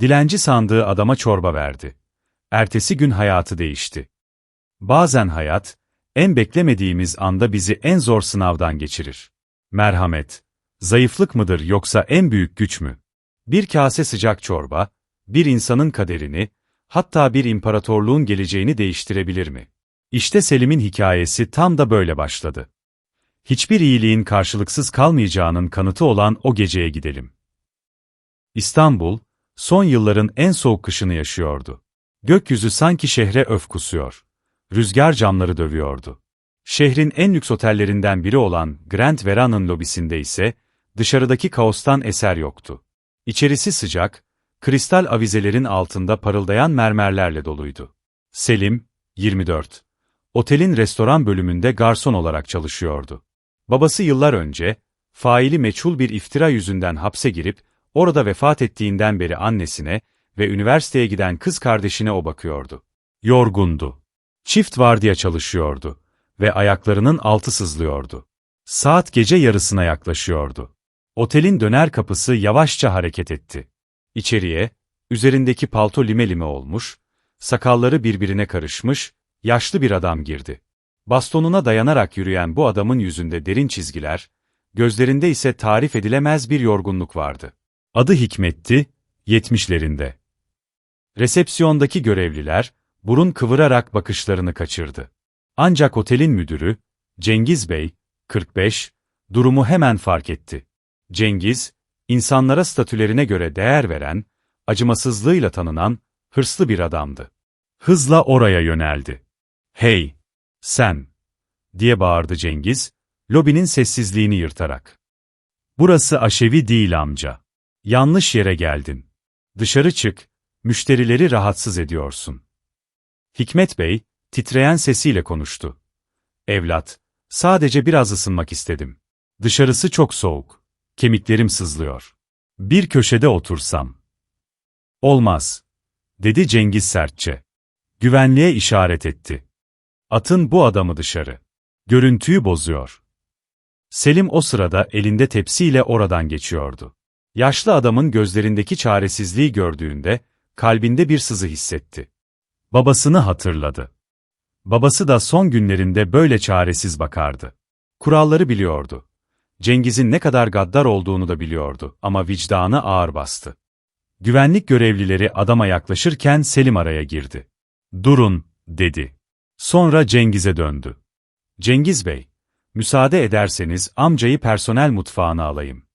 Dilenci sandığı adama çorba verdi. Ertesi gün hayatı değişti. Bazen hayat, en beklemediğimiz anda bizi en zor sınavdan geçirir. Merhamet, zayıflık mıdır yoksa en büyük güç mü? Bir kase sıcak çorba, bir insanın kaderini, hatta bir imparatorluğun geleceğini değiştirebilir mi? İşte Selim'in hikayesi tam da böyle başladı. Hiçbir iyiliğin karşılıksız kalmayacağının kanıtı olan o geceye gidelim. İstanbul, son yılların en soğuk kışını yaşıyordu. Gökyüzü sanki şehre öf kusuyor. Rüzgar camları dövüyordu. Şehrin en lüks otellerinden biri olan Grand Vera'nın lobisinde ise dışarıdaki kaostan eser yoktu. İçerisi sıcak, kristal avizelerin altında parıldayan mermerlerle doluydu. Selim, 24. Otelin restoran bölümünde garson olarak çalışıyordu. Babası yıllar önce, faili meçhul bir iftira yüzünden hapse girip, orada vefat ettiğinden beri annesine ve üniversiteye giden kız kardeşine o bakıyordu. Yorgundu. Çift vardiya çalışıyordu ve ayaklarının altı sızlıyordu. Saat gece yarısına yaklaşıyordu. Otelin döner kapısı yavaşça hareket etti. İçeriye, üzerindeki palto lime lime olmuş, sakalları birbirine karışmış, yaşlı bir adam girdi. Bastonuna dayanarak yürüyen bu adamın yüzünde derin çizgiler, gözlerinde ise tarif edilemez bir yorgunluk vardı. Adı Hikmet'ti, yetmişlerinde. Resepsiyondaki görevliler, burun kıvırarak bakışlarını kaçırdı. Ancak otelin müdürü, Cengiz Bey, 45, durumu hemen fark etti. Cengiz, insanlara statülerine göre değer veren, acımasızlığıyla tanınan, hırslı bir adamdı. Hızla oraya yöneldi. Hey! Sen! diye bağırdı Cengiz, lobinin sessizliğini yırtarak. Burası aşevi değil amca. Yanlış yere geldin. Dışarı çık, müşterileri rahatsız ediyorsun. Hikmet Bey, titreyen sesiyle konuştu. Evlat, sadece biraz ısınmak istedim. Dışarısı çok soğuk. Kemiklerim sızlıyor. Bir köşede otursam. Olmaz, dedi Cengiz sertçe. Güvenliğe işaret etti. Atın bu adamı dışarı. Görüntüyü bozuyor. Selim o sırada elinde tepsiyle oradan geçiyordu. Yaşlı adamın gözlerindeki çaresizliği gördüğünde, kalbinde bir sızı hissetti. Babasını hatırladı. Babası da son günlerinde böyle çaresiz bakardı. Kuralları biliyordu. Cengiz'in ne kadar gaddar olduğunu da biliyordu ama vicdanı ağır bastı. Güvenlik görevlileri adama yaklaşırken Selim araya girdi. Durun, dedi. Sonra Cengiz'e döndü. Cengiz Bey, müsaade ederseniz amcayı personel mutfağına alayım.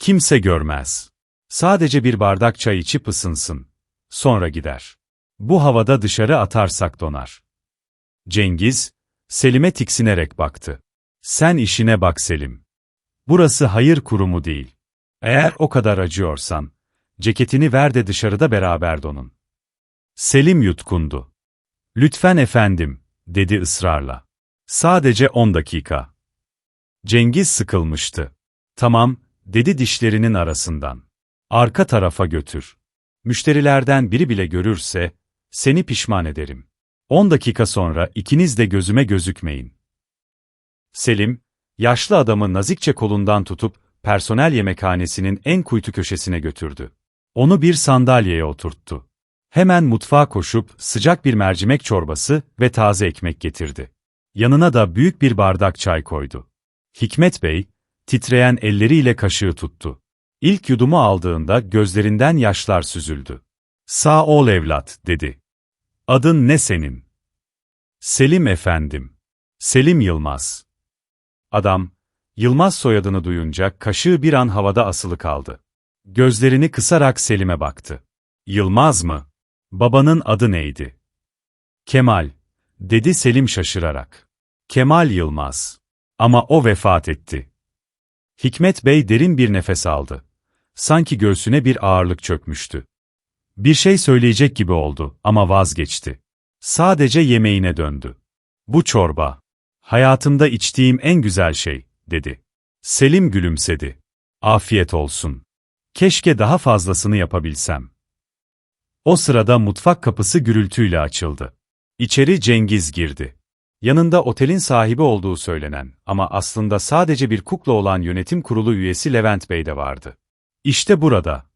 Kimse görmez. Sadece bir bardak çay içip ısınsın. Sonra gider. Bu havada dışarı atarsak donar. Cengiz, Selim'e tiksinerek baktı. Sen işine bak Selim. Burası hayır kurumu değil. Eğer o kadar acıyorsan, ceketini ver de dışarıda beraber donun. Selim yutkundu. Lütfen efendim, dedi ısrarla. Sadece on dakika. Cengiz sıkılmıştı. Tamam, dedi dişlerinin arasından. Arka tarafa götür. Müşterilerden biri bile görürse, seni pişman ederim. 10 dakika sonra ikiniz de gözüme gözükmeyin. Selim, yaşlı adamı nazikçe kolundan tutup personel yemekhanesinin en kuytu köşesine götürdü. Onu bir sandalyeye oturttu. Hemen mutfağa koşup sıcak bir mercimek çorbası ve taze ekmek getirdi. Yanına da büyük bir bardak çay koydu. Hikmet Bey, titreyen elleriyle kaşığı tuttu. İlk yudumu aldığında gözlerinden yaşlar süzüldü. Sağ ol evlat, dedi. Adın ne senin? Selim efendim. Selim Yılmaz. Adam, Yılmaz soyadını duyunca kaşığı bir an havada asılı kaldı. Gözlerini kısarak Selim'e baktı. Yılmaz mı? Babanın adı neydi? Kemal, dedi Selim şaşırarak. Kemal Yılmaz. Ama o vefat etti. Hikmet Bey derin bir nefes aldı. Sanki göğsüne bir ağırlık çökmüştü. Bir şey söyleyecek gibi oldu ama vazgeçti. Sadece yemeğine döndü. Bu çorba. Hayatımda içtiğim en güzel şey, dedi. Selim gülümsedi. Afiyet olsun. Keşke daha fazlasını yapabilsem. O sırada mutfak kapısı gürültüyle açıldı. İçeri Cengiz girdi. Yanında otelin sahibi olduğu söylenen ama aslında sadece bir kukla olan yönetim kurulu üyesi Levent Bey de vardı. İşte burada,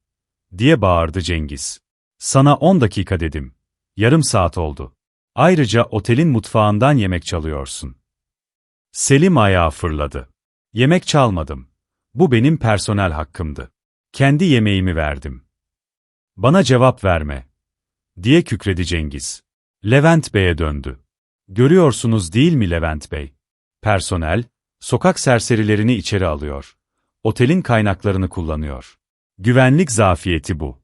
diye bağırdı Cengiz. Sana 10 dakika dedim. Yarım saat oldu. Ayrıca otelin mutfağından yemek çalıyorsun. Selim ayağa fırladı. Yemek çalmadım. Bu benim personel hakkımdı. Kendi yemeğimi verdim. Bana cevap verme. Diye kükredi Cengiz. Levent Bey'e döndü. Görüyorsunuz değil mi Levent Bey? Personel, sokak serserilerini içeri alıyor. Otelin kaynaklarını kullanıyor. Güvenlik zafiyeti bu.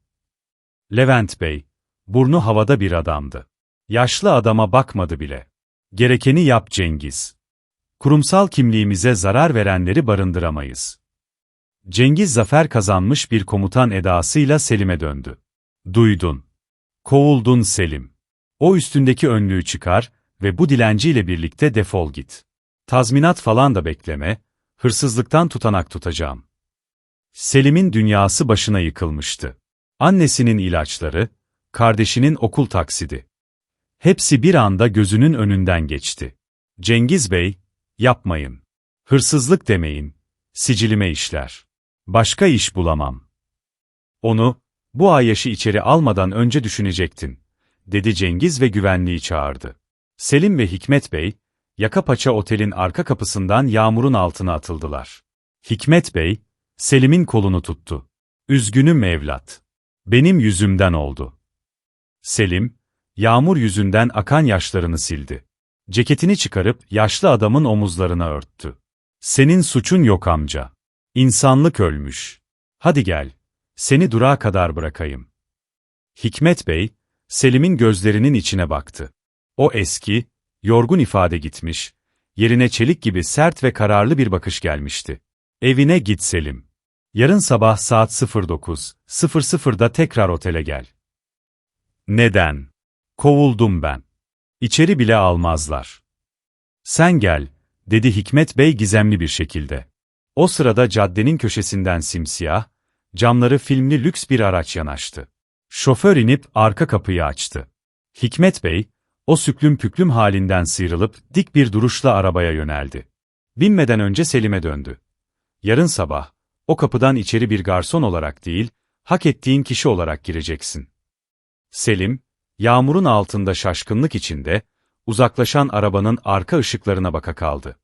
Levent Bey, burnu havada bir adamdı. Yaşlı adama bakmadı bile. Gerekeni yap Cengiz. Kurumsal kimliğimize zarar verenleri barındıramayız. Cengiz zafer kazanmış bir komutan edasıyla Selim'e döndü. Duydun. Kovuldun Selim. O üstündeki önlüğü çıkar ve bu dilenciyle birlikte defol git. Tazminat falan da bekleme, hırsızlıktan tutanak tutacağım. Selim'in dünyası başına yıkılmıştı. Annesinin ilaçları, kardeşinin okul taksidi. Hepsi bir anda gözünün önünden geçti. Cengiz Bey, yapmayın. Hırsızlık demeyin. Sicilime işler. Başka iş bulamam. Onu, bu ayyaşı içeri almadan önce düşünecektin, dedi Cengiz ve güvenliği çağırdı. Selim ve Hikmet Bey, yaka paça otelin arka kapısından yağmurun altına atıldılar. Hikmet Bey, Selim'in kolunu tuttu. Üzgünüm evlat. Benim yüzümden oldu. Selim, yağmur yüzünden akan yaşlarını sildi. Ceketini çıkarıp yaşlı adamın omuzlarına örttü. Senin suçun yok amca. İnsanlık ölmüş. Hadi gel, seni durağa kadar bırakayım. Hikmet Bey, Selim'in gözlerinin içine baktı. O eski, yorgun ifade gitmiş, yerine çelik gibi sert ve kararlı bir bakış gelmişti. Evine git Selim. Yarın sabah saat 09.00'da tekrar otele gel. Neden? Kovuldum ben. İçeri bile almazlar. Sen gel, dedi Hikmet Bey gizemli bir şekilde. O sırada caddenin köşesinden simsiyah, camları filmli lüks bir araç yanaştı. Şoför inip arka kapıyı açtı. Hikmet Bey, o süklüm püklüm halinden sıyrılıp dik bir duruşla arabaya yöneldi. Binmeden önce Selim'e döndü. Yarın sabah, o kapıdan içeri bir garson olarak değil, hak ettiğin kişi olarak gireceksin. Selim, yağmurun altında şaşkınlık içinde, uzaklaşan arabanın arka ışıklarına baka kaldı.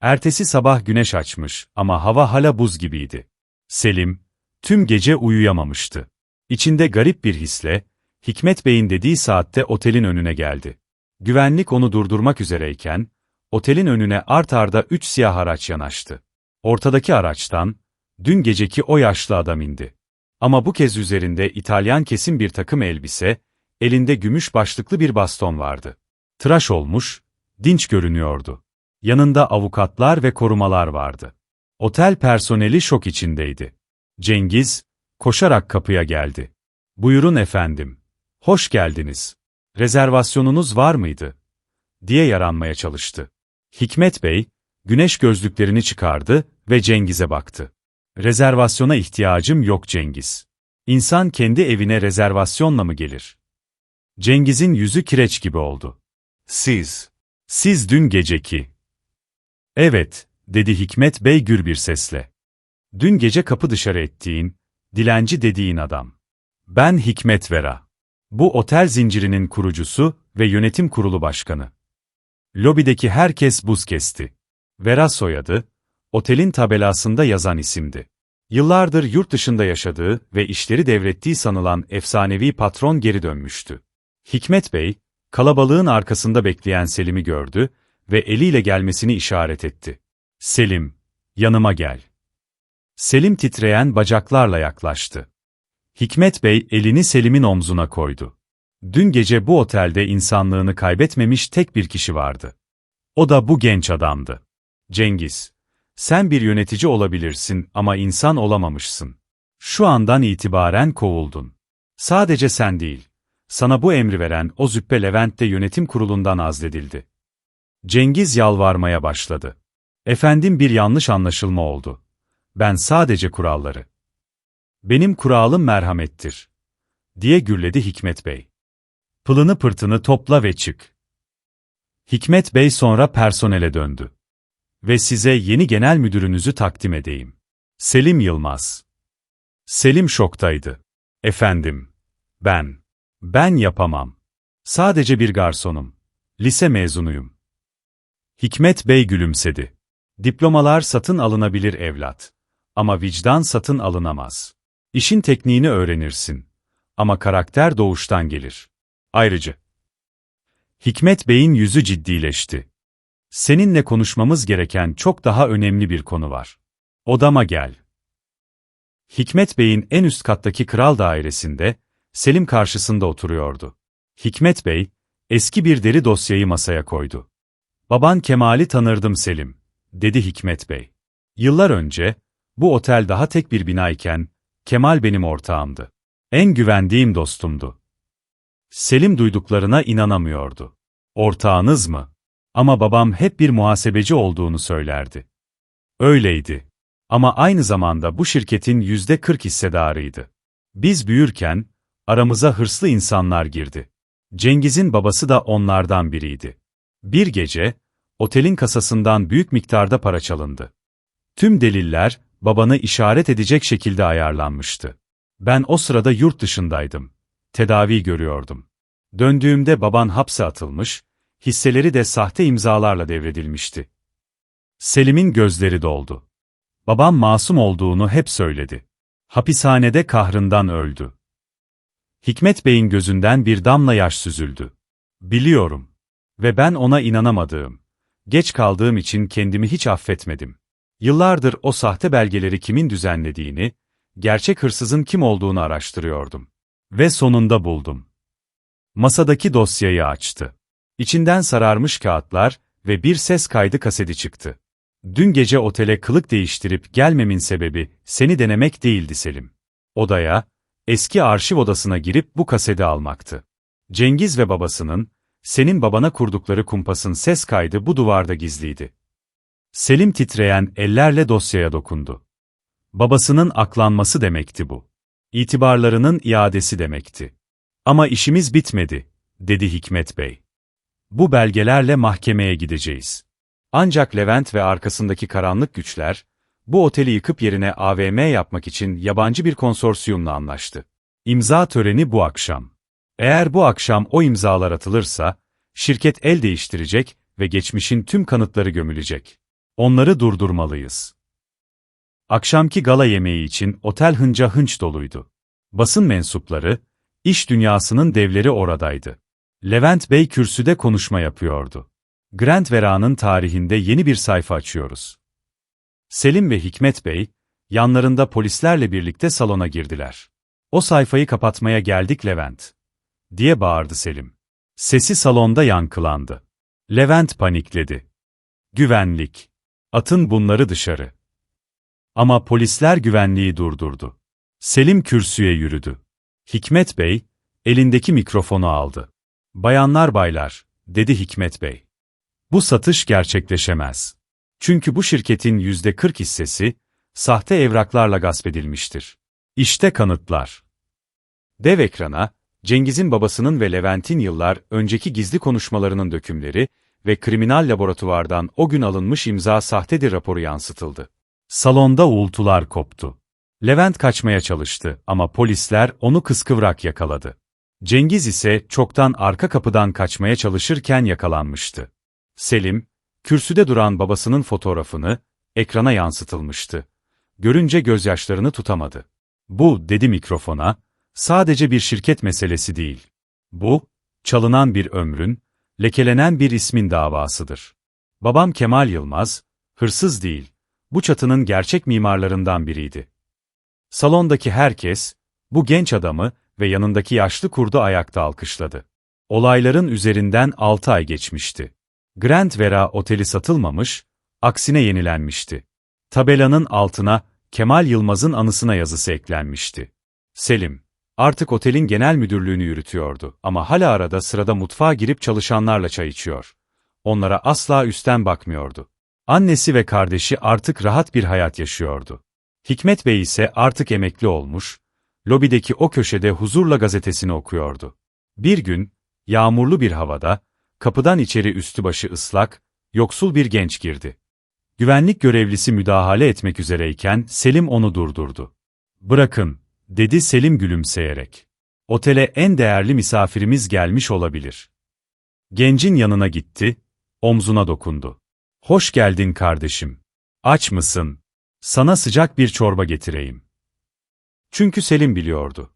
Ertesi sabah güneş açmış ama hava hala buz gibiydi. Selim, tüm gece uyuyamamıştı. İçinde garip bir hisle, Hikmet Bey'in dediği saatte otelin önüne geldi. Güvenlik onu durdurmak üzereyken, otelin önüne art arda üç siyah araç yanaştı. Ortadaki araçtan, dün geceki o yaşlı adam indi. Ama bu kez üzerinde İtalyan kesim bir takım elbise, elinde gümüş başlıklı bir baston vardı. Tıraş olmuş, dinç görünüyordu. Yanında avukatlar ve korumalar vardı. Otel personeli şok içindeydi. Cengiz, koşarak kapıya geldi. Buyurun efendim. Hoş geldiniz. Rezervasyonunuz var mıydı? diye yaranmaya çalıştı. Hikmet Bey, güneş gözlüklerini çıkardı ve Cengiz'e baktı. Rezervasyona ihtiyacım yok Cengiz. İnsan kendi evine rezervasyonla mı gelir? Cengiz'in yüzü kireç gibi oldu. Siz, siz dün geceki. Evet, dedi Hikmet Bey gür bir sesle. Dün gece kapı dışarı ettiğin, dilenci dediğin adam. Ben Hikmet Vera. Bu otel zincirinin kurucusu ve yönetim kurulu başkanı. Lobideki herkes buz kesti. Vera soyadı, otelin tabelasında yazan isimdi. Yıllardır yurt dışında yaşadığı ve işleri devrettiği sanılan efsanevi patron geri dönmüştü. Hikmet Bey, kalabalığın arkasında bekleyen Selim'i gördü ve eliyle gelmesini işaret etti. Selim, yanıma gel. Selim titreyen bacaklarla yaklaştı. Hikmet Bey elini Selim'in omzuna koydu. Dün gece bu otelde insanlığını kaybetmemiş tek bir kişi vardı. O da bu genç adamdı. Cengiz, sen bir yönetici olabilirsin ama insan olamamışsın. Şu andan itibaren kovuldun. Sadece sen değil. Sana bu emri veren o züppe Levent de yönetim kurulundan azledildi. Cengiz yalvarmaya başladı. Efendim bir yanlış anlaşılma oldu. Ben sadece kuralları. Benim kuralım merhamettir. Diye gürledi Hikmet Bey. Pılını pırtını topla ve çık. Hikmet Bey sonra personele döndü. Ve size yeni genel müdürünüzü takdim edeyim. Selim Yılmaz. Selim şoktaydı. Efendim, ben. Ben yapamam. Sadece bir garsonum. Lise mezunuyum. Hikmet Bey gülümsedi. Diplomalar satın alınabilir evlat. Ama vicdan satın alınamaz. İşin tekniğini öğrenirsin. Ama karakter doğuştan gelir. Ayrıca. Hikmet Bey'in yüzü ciddileşti. Seninle konuşmamız gereken çok daha önemli bir konu var. Odama gel. Hikmet Bey'in en üst kattaki kral dairesinde, Selim karşısında oturuyordu. Hikmet Bey, eski bir deri dosyayı masaya koydu. Baban Kemal'i tanırdım Selim, dedi Hikmet Bey. Yıllar önce, bu otel daha tek bir binayken, Kemal benim ortağımdı. En güvendiğim dostumdu. Selim duyduklarına inanamıyordu. Ortağınız mı? Ama babam hep bir muhasebeci olduğunu söylerdi. Öyleydi. Ama aynı zamanda bu şirketin yüzde 40 hissedarıydı. Biz büyürken, aramıza hırslı insanlar girdi. Cengiz'in babası da onlardan biriydi. Bir gece, otelin kasasından büyük miktarda para çalındı. Tüm deliller, babanı işaret edecek şekilde ayarlanmıştı. Ben o sırada yurt dışındaydım. Tedavi görüyordum. Döndüğümde baban hapse atılmış, hisseleri de sahte imzalarla devredilmişti. Selim'in gözleri doldu. Babam masum olduğunu hep söyledi. Hapishanede kahrından öldü. Hikmet Bey'in gözünden bir damla yaş süzüldü. Biliyorum. Ve ben ona inanamadığım, geç kaldığım için kendimi hiç affetmedim. Yıllardır o sahte belgeleri kimin düzenlediğini, gerçek hırsızın kim olduğunu araştırıyordum. Ve sonunda buldum. Masadaki dosyayı açtı. İçinden sararmış kağıtlar ve bir ses kaydı kaseti çıktı. Dün gece otele kılık değiştirip gelmemin sebebi seni denemek değildi Selim. Odaya, eski arşiv odasına girip bu kaseti almaktı. Cengiz ve babasının, senin babana kurdukları kumpasın ses kaydı bu duvarda gizliydi. Selim titreyen ellerle dosyaya dokundu. Babasının aklanması demekti bu. İtibarlarının iadesi demekti. Ama işimiz bitmedi, dedi Hikmet Bey. Bu belgelerle mahkemeye gideceğiz. Ancak Levent ve arkasındaki karanlık güçler, bu oteli yıkıp yerine AVM yapmak için yabancı bir konsorsiyumla anlaştı. İmza töreni bu akşam. Eğer bu akşam o imzalar atılırsa, şirket el değiştirecek ve geçmişin tüm kanıtları gömülecek. Onları durdurmalıyız. Akşamki gala yemeği için otel hınca hınç doluydu. Basın mensupları, iş dünyasının devleri oradaydı. Levent Bey kürsüde konuşma yapıyordu. Grand Vera'nın tarihinde yeni bir sayfa açıyoruz. Selim ve Hikmet Bey, yanlarında polislerle birlikte salona girdiler. O sayfayı kapatmaya geldik Levent. diye bağırdı Selim. Sesi salonda yankılandı. Levent panikledi. Güvenlik. Atın bunları dışarı. Ama polisler güvenliği durdurdu. Selim kürsüye yürüdü. Hikmet Bey, elindeki mikrofonu aldı. Bayanlar baylar, dedi Hikmet Bey. Bu satış gerçekleşemez. Çünkü bu şirketin yüzde 40 hissesi, sahte evraklarla gasp edilmiştir. İşte kanıtlar. Dev ekrana, Cengiz'in babasının ve Levent'in yıllar önceki gizli konuşmalarının dökümleri ve kriminal laboratuvardan o gün alınmış imza sahtedir raporu yansıtıldı. Salonda uğultular koptu. Levent kaçmaya çalıştı ama polisler onu kıskıvrak yakaladı. Cengiz ise çoktan arka kapıdan kaçmaya çalışırken yakalanmıştı. Selim, kürsüde duran babasının fotoğrafını, ekrana yansıtılmıştı. Görünce gözyaşlarını tutamadı. Bu, dedi mikrofona, sadece bir şirket meselesi değil. Bu, çalınan bir ömrün, lekelenen bir ismin davasıdır. Babam Kemal Yılmaz, hırsız değil, bu çatının gerçek mimarlarından biriydi. Salondaki herkes, bu genç adamı ve yanındaki yaşlı kurdu ayakta alkışladı. Olayların üzerinden 6 ay geçmişti. Grand Vera oteli satılmamış, aksine yenilenmişti. Tabelanın altına Kemal Yılmaz'ın anısına yazısı eklenmişti. Selim, artık otelin genel müdürlüğünü yürütüyordu ama hala arada sırada mutfağa girip çalışanlarla çay içiyor. Onlara asla üstten bakmıyordu. Annesi ve kardeşi artık rahat bir hayat yaşıyordu. Hikmet Bey ise artık emekli olmuş, lobideki o köşede huzurla gazetesini okuyordu. Bir gün, yağmurlu bir havada, kapıdan içeri üstü başı ıslak, yoksul bir genç girdi. Güvenlik görevlisi müdahale etmek üzereyken Selim onu durdurdu. Bırakın, dedi Selim gülümseyerek. Otele en değerli misafirimiz gelmiş olabilir. Gencin yanına gitti, omzuna dokundu. Hoş geldin kardeşim. Aç mısın? Sana sıcak bir çorba getireyim. Çünkü Selim biliyordu.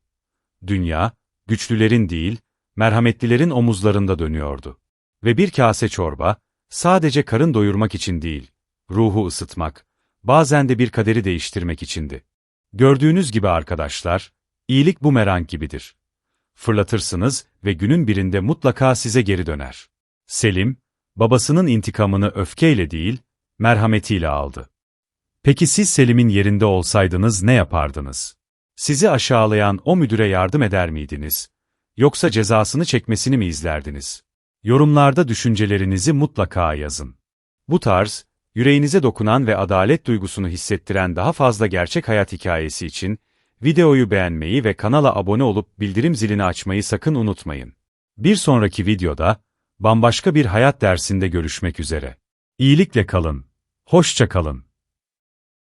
Dünya, güçlülerin değil, merhametlilerin omuzlarında dönüyordu. Ve bir kase çorba, sadece karın doyurmak için değil, ruhu ısıtmak, bazen de bir kaderi değiştirmek içindi. Gördüğünüz gibi arkadaşlar, iyilik bumerang gibidir. Fırlatırsınız ve günün birinde mutlaka size geri döner. Selim, babasının intikamını öfkeyle değil, merhametiyle aldı. Peki siz Selim'in yerinde olsaydınız ne yapardınız? Sizi aşağılayan o müdüre yardım eder miydiniz? Yoksa cezasını çekmesini mi izlerdiniz? Yorumlarda düşüncelerinizi mutlaka yazın. Bu tarz, yüreğinize dokunan ve adalet duygusunu hissettiren daha fazla gerçek hayat hikayesi için, videoyu beğenmeyi ve kanala abone olup bildirim zilini açmayı sakın unutmayın. Bir sonraki videoda, bambaşka bir hayat dersinde görüşmek üzere. İyilikle kalın, hoşça kalın.